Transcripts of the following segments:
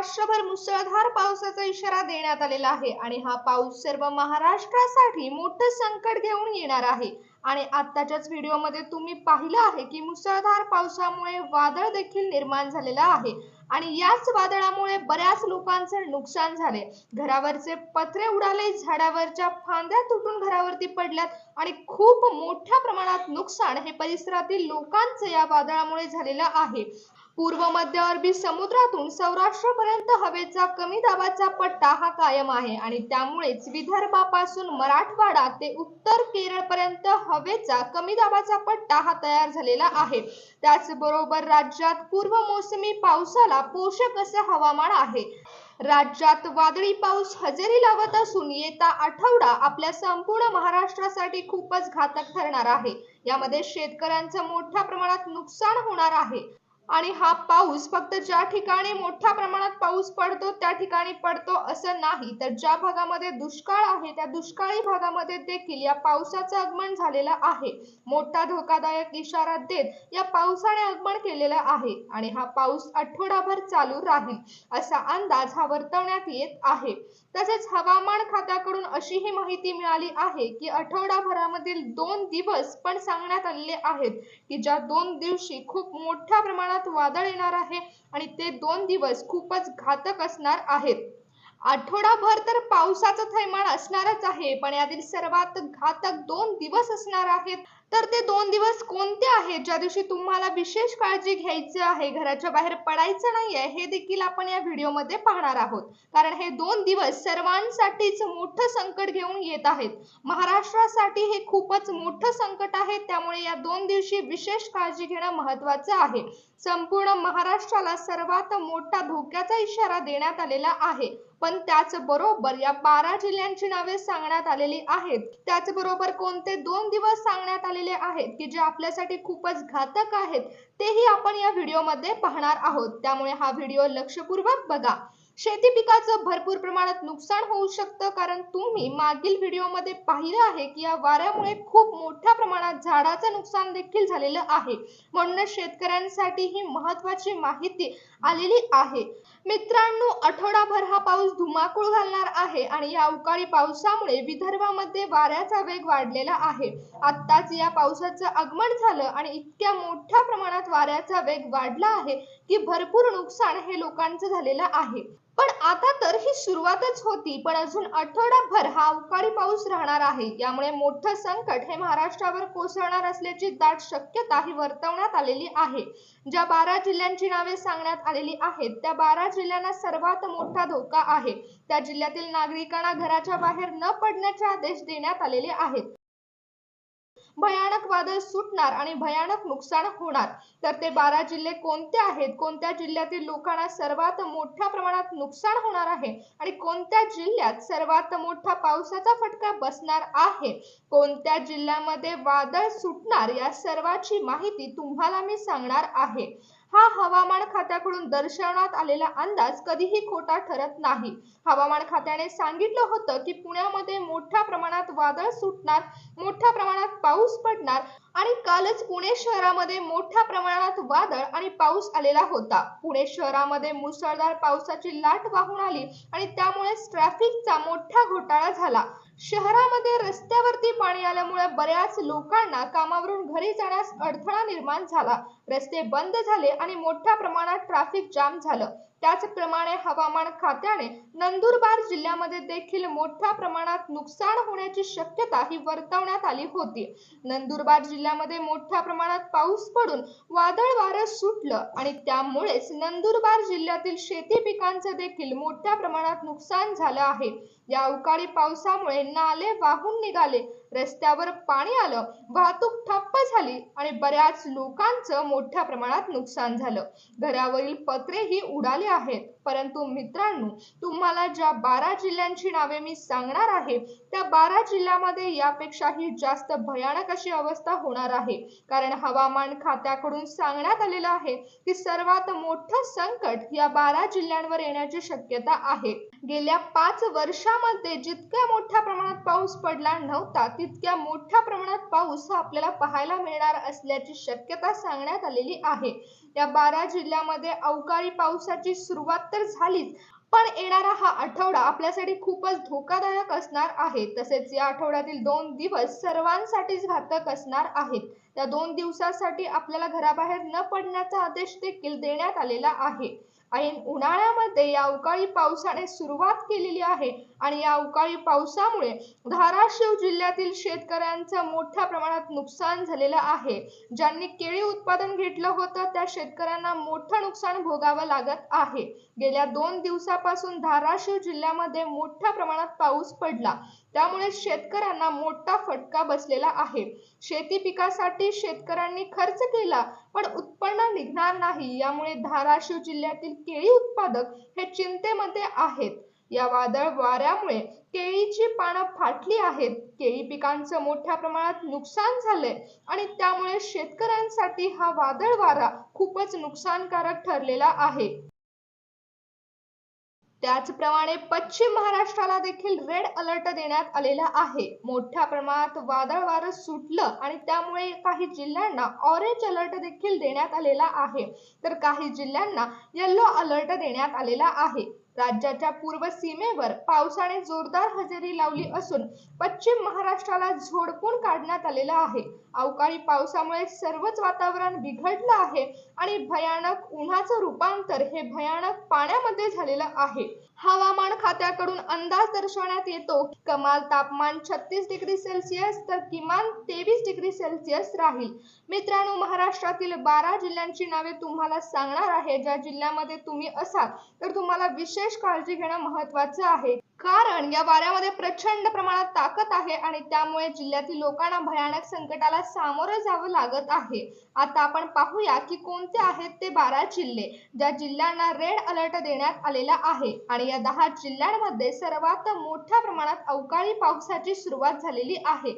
महाराष्ट्रभर मुसळधार पावसाचा इशारा देण्यात आलेला आहे आणि हा पाऊस सर्व महाराष्ट्रासाठी मोठं संकट घेऊन येणार आहे. आणि आत्ताच्याच व्हिडिओमध्ये तुम्ही पाहिलं आहे की मुसळधार पावसामुळे वादळ देखील निर्माण झालेलं आहे. आणि याच वादळामुळे बऱ्याच लोकांचे नुकसान झाले घरावरचे पत्रे उडाले झाडावरच्या फांद्या तुटून घरावरती पडल्यात आणि खूप मोठ्या प्रमाणात नुकसान हे परिसरातील लोकांचे या वादळामुळे झालेलं आहे. पूर्व मध्य अरबी समुद्रातून सौराष्ट्रापर्यंत हवेचा कमी दाबाचा पट्टा हा कायम आहे आणि त्यामुळेच विदर्भापासून मराठवाडा ते उत्तर केरळपर्यंत हवेचा कमी दाबाचा पट्टा हा तयार झालेला आहे. त्याचबरोबर राज्यात पूर्व मोसमी पावसाला पोषक असं हवामान आहे. राज्यात वादळी पाऊस हजेरी लावत असून येता आठवडा आपल्या संपूर्ण महाराष्ट्रासाठी खूपच घातक ठरणार आहे. यामध्ये शेतकऱ्यांचं मोठ्या प्रमाणात नुकसान होणार आहे. आणि हा पाऊस फक्त ज्या ठिकाणी मोठ्या प्रमाणात पाऊस पडतो त्या ठिकाणी पडतो असं नाही. तर ज्या भागामध्ये दुष्काळ आहे त्या दुष्काळी भागामध्ये देखील या पावसाचं आगमन झालेलं आहे. मोठा धोकादायक इशारा देत या पावसाने आगमन केलेलं आहे आणि हा पाऊस आठवडाभर चालू राहील असा अंदाज हा वर्तवण्यात येत आहे. तसेच हवामान खात्याकडून अशीही माहिती मिळाली आहे की आठवडाभरामधील दोन दिवस पण सांगण्यात आलेले आहेत की ज्या दोन दिवशी खूप मोठ्या प्रमाणात वादळ येणार आहे आणि ते दोन दिवस खूपच घातक असणार आहेत. आठवडाभर तर पावसाचं थैमान असणारच आहे पण यातील सर्वात घातक दोन दिवस असणार आहेत. तर ते दोन दिवस कोणते आहेत? ज्या दिवशी तुम्हाला विशेष काळजी घ्यायची आहे घराच्या बाहेर पडायचं नाही आहे हे देखील आपण या व्हिडिओमध्ये पाहणार आहोत. कारण हे दोन दिवस सर्वांसाठीच मोठं संकट घेऊन येत आहेत. महाराष्ट्रासाठी हे खूपच मोठं संकट आहे त्यामुळे या दोन दिवशी विशेष काळजी घेणं महत्वाचं आहे. संपूर्ण महाराष्ट्राला सर्वात मोठा धोक्याचा इशारा देण्यात आलेला आहे. पण त्याचबरोबर या बारा जिल्ह्यांची नावे सांगण्यात आलेली आहेत. त्याचबरोबर कोणते दोन दिवस सांगण्यात आलेले आहेत की जे आपल्यासाठी खूपच घातक आहेत तेही आपण या व्हिडिओमध्ये पाहणार आहोत. त्यामुळे हा व्हिडिओ लक्षपूर्वक बघा. शेती पिकाचं भरपूर प्रमाणात नुकसान होऊ शकतं कारण तुम्ही मागील व्हिडिओमध्ये पाहिलं आहे की या वाऱ्यामुळे खूप मोठ्या प्रमाणात झाडाचं नुकसान देखील झालेलं आहे. म्हणूनच शेतकऱ्यांसाठी ही महत्वाची माहिती आलेली आहे. मित्रांनो आठवडाभर हा पाऊस धुमाकूळ घालणार आहे आणि या अवकाळी पावसामुळे विदर्भामध्ये वाऱ्याचा वेग वाढलेला आहे. आत्ताच या पावसाचं आगमन झालं आणि इतक्या मोठ्या प्रमाणात वाऱ्याचा वेग वाढला आहे की भरपूर नुकसान हे लोकांचं झालेलं आहे. पण आता तर ही सुरुवातच होती पण अजून आठवडाभर हा अवकाळी पाऊस राहणार आहे. यामुळे मोठं संकट हे महाराष्ट्रावर कोसळणार असल्याची दाट शक्यता ही वर्तवण्यात आलेली आहे. ज्या बारा जिल्ह्यांची नावे सांगण्यात आलेली आहेत त्या बारा जिल्ह्यांना सर्वात मोठा धोका आहे. त्या जिल्ह्यातील नागरिकांना घराच्या बाहेर न पडण्याचे आदेश देण्यात आलेले आहेत. भयानक वादळ सुटणार आणि भयानक नुकसान होणार. तर ते बारा जिल्हे कोणते आहेत? कोणत्या जिल्ह्यातील लोकांना सर्वात मोठ्या प्रमाणात नुकसान होणार आहे? आणि कोणत्या जिल्ह्यात सर्वात मोठा पावसाचा फटका बसणार आहे? कोणत्या जिल्ह्यामध्ये वादळ सुटणार या सर्वाची माहिती तुम्हाला मी सांगणार आहे. हा हवामान खात्याकडून दर्शवण्यात आलेला अंदाज कधीही खोटा ठरत नाही. हवामान खात्याने सांगितलं होतं की पुण्यामध्ये मोठ्या प्रमाणात वादळ सुटणार मोठ्या प्रमाणात पाऊस पडणार आणि कालच पुणे शहरामध्ये मोठ्या प्रमाणात वादळ आणि पाऊस आलेला होता. पुणे शहरामध्ये मुसळधार पावसाची लाट वाहून आली आणि त्यामुळेच ट्रॅफिकचा मोठा घोटाळा झाला. शहरामध्ये रस्त्यावरती पाणी आल्यामुळे बऱ्याच लोकांना कामावरून घरी जाण्यास अडथळा निर्माण झाला. रस्ते बंद झाले आणि मोठ्या प्रमाणात ट्रॅफिक जाम झालं. त्याचप्रमाणे हवामान खात्याने नंदुरबार जिल्ह्यामध्ये देखील मोठ्या प्रमाणात नुकसान होण्याची शक्यता ही वर्तवण्यात आली होती. नंदुरबार जिल्ह्यामध्ये मोठ्या प्रमाणात पाऊस पडून वादळ वारं सुटलं आणि त्यामुळेच नंदुरबार जिल्ह्यातील शेती पिकांचं देखील मोठ्या प्रमाणात नुकसान झालं आहे. या अवकाळी पावसामुळे नाले वाहून निघाले. रस्त्यावर पाणी आलं वाहतूक ठप्प झाली आणि बऱ्याच लोकांचं मोठ्या प्रमाणात नुकसान झालं. घरावरील पत्रेही उडाले आहेत. परंतु मित्रांनो तुम्हाला ज्या बारा जिल्ह्यांची नावे मी सांगणार आहे त्या बारा जिल्ह्यामध्ये यापेक्षाही जास्त भयानक अशी अवस्था होणार आहे. कारण हवामान खात्याकडून सांगण्यात आलेलं आहे की सर्वात मोठं संकट या बारा जिल्ह्यांवर येण्याची शक्यता आहे. गेल्या पाच वर्षामध्ये जितक्या मोठ्या प्रमाणात पाऊस पडला नव्हता तितक्या मोठ्या प्रमाणात पाऊस हा आपल्याला पाहायला मिळणार असल्याची शक्यता सांगण्यात आलेली आहे. या बारा जिल्ह्यामध्ये अवकाळी पावसाची सुरुवात तर झालीच पण येणारा हा आठवडा आपल्यासाठी खूपच धोकादायक असणार आहे. तसेच या आठवड्यातील दोन दिवस सर्वांसाठीच घातक असणार आहेत. त्या दोन दिवसासाठी आपल्याला घराबाहेर न पडण्याचा आदेश देखील देण्यात आलेला आहे. ऐन उन्हाळ्यामध्ये या अवकाळी पावसाने सुरुवात केलेली आहे. आणि या अवकाळी पावसामुळे धाराशिव जिल्ह्यातील शेतकऱ्यांचं मोठ्या प्रमाणात नुकसान झालेलं आहे. ज्यांनी केळी उत्पादन घेतलं होतं त्या शेतकऱ्यांना मोठं नुकसान भोगावं लागत आहे. गेल्या दोन दिवसापासून धाराशिव जिल्ह्यामध्ये मोठ्या प्रमाणात पाऊस पडला. त्यामुळे शेतकऱ्यांना मोठा फटका बसलेला आहे. शेती पिकासाठी शेतकऱ्यांनी खर्च केला पण उत्पन्न निघणार नाही. यामुळे धाराशिव जिल्ह्यातील केळी उत्पादक हे चिंतेमध्ये आहेत. या वादळ वाऱ्यामुळे केळीची पानं फाटली आहेत. केळी पिकांचं मोठ्या प्रमाणात नुकसान झालंय आणि त्यामुळे शेतकऱ्यांसाठी हा वादळ वारा खूपच नुकसानकारक ठरलेला आहे. त्याचप्रमाणे पश्चिम महाराष्ट्राला देखील रेड अलर्ट देण्यात आलेला आहे. मोठ्या प्रमाणात वादळ वारं सुटलं आणि त्यामुळे काही जिल्ह्यांना ऑरेंज अलर्ट देखील देण्यात आलेला आहे. तर काही जिल्ह्यांना येल्लो अलर्ट देण्यात आलेला आहे. राज्याच्या पूर्व सीमेवर पावसाने जोरदार हजेरी लावली असून पश्चिम महाराष्ट्राला झोडपून काढण्यात आलेलं आहे. अवकाळी पावसामुळे सर्वच वातावरण बिघडलं आहे आणि भयानक उन्हाचं रूपांतर हे भयानक पाण्यामध्ये झालेलं आहे. हवामान खात्याकडून अंदाज दर्शवण्यात येतो कमाल तापमान छत्तीस डिग्री सेल्सिअस तर किमान तेवीस डिग्री सेल्सिअस राहील. मित्रांनो महाराष्ट्रातील बारा जिल्ह्यांची नावे तुम्हाला सांगणार आहे. ज्या जिल्ह्यामध्ये तुम्ही असाल तर तुम्हाला विशेष काळजी घेणं महत्वाचं आहे. कारण या वाऱ्यामध्ये प्रचंड प्रमाणात ताकद आहे आणि त्यामुळे जिल्ह्यातील लोकांना भयानक संकटाला सामोरं जावं लागत आहे. आता आपण पाहूया की कोणते आहेत ते बारा जिल्हे ज्या जिल्ह्यांना रेड अलर्ट देण्यात आलेला आहे आणि या दहा जिल्ह्यांमध्ये सर्वात मोठ्या प्रमाणात अवकाळी पावसाची सुरुवात झालेली आहे.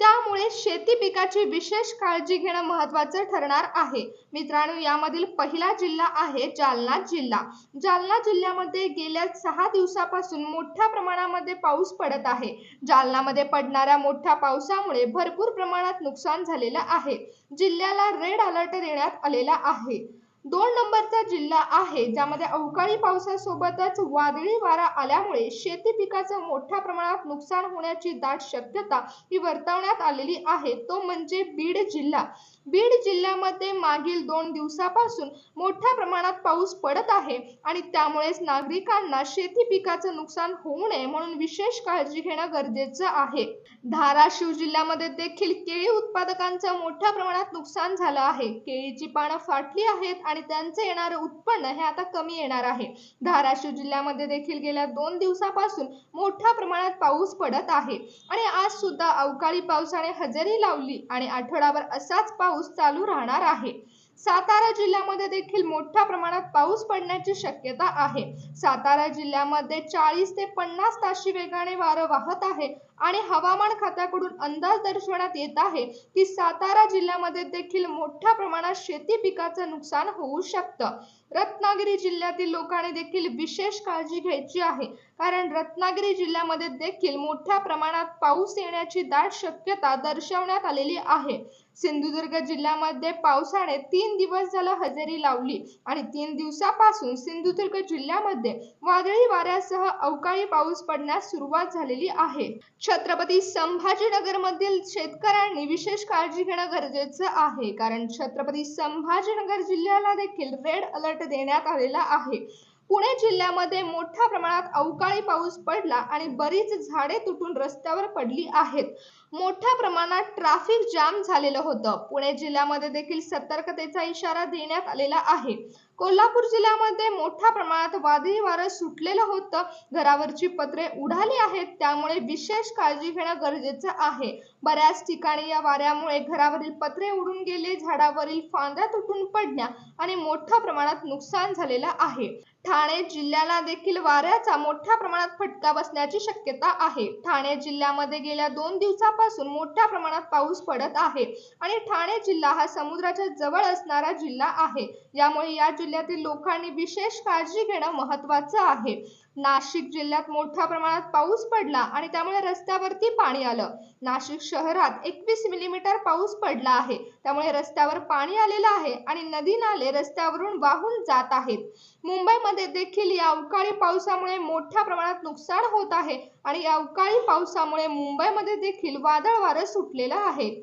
त्यामुळे शेती पिकाची विशेष काळजी घेणं महत्वाचं ठरणार आहे. मित्रांनो यामधील पहिला जिल्हा आहे जालना जिल्हा. जालना जिल्ह्यामध्ये गेल्या सहा दिवसापासून मोठ्या प्रमाणामध्ये पाऊस पडत आहे. जालनामध्ये पडणाऱ्या मोठ्या पावसामुळे भरपूर प्रमाणात नुकसान झालेलं आहे. जिल्ह्याला रेड अलर्ट देण्यात आलेला आहे. दोन नंबरचा जिल्हा आहे ज्यामध्ये अवकाळी पावसासोबतच वादळी वारा आल्यामुळे शेती पिकाचं मोठ्या प्रमाणात नुकसान होण्याची दाट शक्यता ही वर्तवण्यात आलेली आहे. तो म्हणजे बीड जिल्हा. बीड जिल्ह्यामध्ये मागील दोन दिवसापासून मोठ्या प्रमाणात पाऊस पडत आहे आणि त्यामुळेच नागरिकांना शेती पिकाचं नुकसान होऊ नये म्हणून विशेष काळजी घेणं गरजेचं आहे. धाराशिव जिल्ह्यामध्ये देखील केळी उत्पादकांचं मोठ्या प्रमाणात नुकसान झालं आहे. केळीची पानं फाटली आहेत आणि आणि त्यांचं येणारं उत्पन्न हे आता कमी येणार आहे. धाराशिव जिल्ह्यामध्ये देखील गेल्या दोन दिवसापासून मोठ्या प्रमाणात पाऊस पडत आहे. आणि आज सुद्धा अवकाळी पावसाने हजेरी लावली आणि आठवडाभर असाच पाऊस चालू राहणार आहे. सातारा जिल्ह्यामध्ये देखील मोठ्या प्रमाणात पाऊस पडण्याची शक्यता आहे. सातारा जिल्ह्यामध्ये चाळीस ते पन्नास ताशी वेगाने वारं वाहत आहे. आणि हवामान खात्याकडून अंदाज दर्शवण्यात येत आहे की सातारा जिल्ह्यामध्ये देखील मोठ्या प्रमाणात शेती पिकाचं नुकसान होऊ शकतं. रत्नागिरी जिल्ह्यातील लोकांनी देखील विशेष काळजी घ्यायची आहे. कारण रत्नागिरी जिल्ह्यामध्ये देखील मोठ्या प्रमाणात पाऊस येण्याची दाट शक्यता दर्शवण्यात आलेली आहे. सिंधुदुर्ग जिल्ह्यामध्ये पावसाने तीन दिवस झालं हजेरी लावली आणि तीन दिवसापासून सिंधुदुर्ग जिल्ह्यामध्ये वादळी वाऱ्यासह अवकाळी पाऊस पडण्यास सुरुवात झालेली आहे. छत्रपती संभाजीनगर मधील शेतकऱ्यांनी विशेष काळजी घेणं गरजेचं आहे. कारण छत्रपती संभाजीनगर जिल्ह्याला देखील रेड अलर्ट देण्यात आलेला आहे. पुणे जिल्ह्यामध्ये मोठ्या प्रमाणात अवकाळी पाऊस पडला आणि बरीच झाडे तुटून रस्त्यावर पडली आहेत. मोठ्या प्रमाणात ट्रॅफिक जाम झालेलं होतं. पुणे जिल्ह्यामध्ये देखील सतर्कतेचा इशारा देण्यात आलेला आहे. कोल्हापूर जिल्ह्यामध्ये मोठ्या प्रमाणात वादळी वारं सुटलेलं होतं. घरावरची पत्रे उडाली आहेत. त्यामुळे विशेष काळजी घेणं गरजेचं आहे. बऱ्याच ठिकाणी या वाऱ्यामुळे घरावरील पत्रे उडून गेले झाडावरील फांद्या तुटून पडल्या आणि मोठ्या प्रमाणात नुकसान झालेलं आहे. ठाणे जिल्ह्याला देखील वाऱ्याचा मोठ्या प्रमाणात फटका बसण्याची शक्यता आहे. ठाणे जिल्ह्यामध्ये गेल्या दोन दिवसापासून मोठ्या प्रमाणात पाऊस पडत आहे आणि ठाणे जिल्हा हा समुद्राच्या जवळ असणारा जिल्हा आहे. यामुळे या जिल्ह्यातील लोकांनी विशेष काळजी घेणं महत्वाचं आहे. नाशिक जिल्ह्यात मोठ्या प्रमाणात पाऊस पडला आणि त्यामुळे रस्त्यावरती पाणी आलं. नाशिक शहरात एकवीस मिलीमीटर पाऊस पडला आहे. त्यामुळे रस्त्यावर पाणी आलेलं आहे आणि नदी नाले रस्त्यावरून वाहून जात आहेत. मुंबईमध्ये देखील या अवकाळी पावसामुळे मोठ्या प्रमाणात नुकसान होत आहे आणि या अवकाळी पावसामुळे मुंबईमध्ये देखील वादळ वारं सुटलेलं आहे.